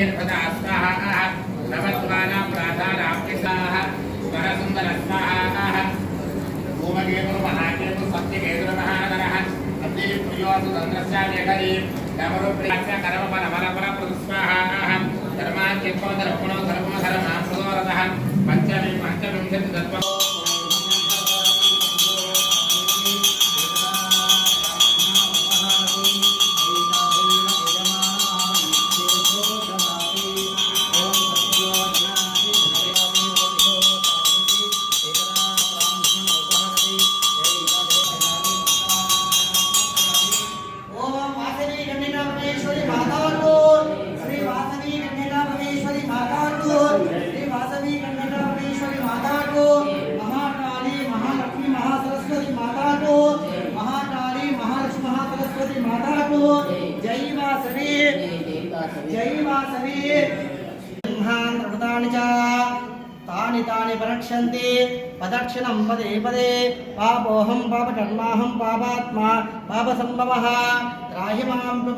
वीरपदास्वाहाः नवत्वानां राधारामकृष्णाः वरसुन्दरस्वाहाः भूमकेतुर्महाकेतु सत्यकेतुर्महाधरः अद्य प्रियोऽसु तन्द्रस्यालेखरी नवरुप्रियास्य कर्मपरमरपरप्रतिस्वाहाः धर्मान् चित्वो धर्मणो धर्मो धर्माः జైవాసవి బ్రహ్మాన్ రథాన్ని చ. తాని తాని ప్రరక్షంతి ప్రదక్షిణం పదే పదే. పాపోహం పాపకర్మాహం పాపాత్మా. పాపసంభవ రాహి మాం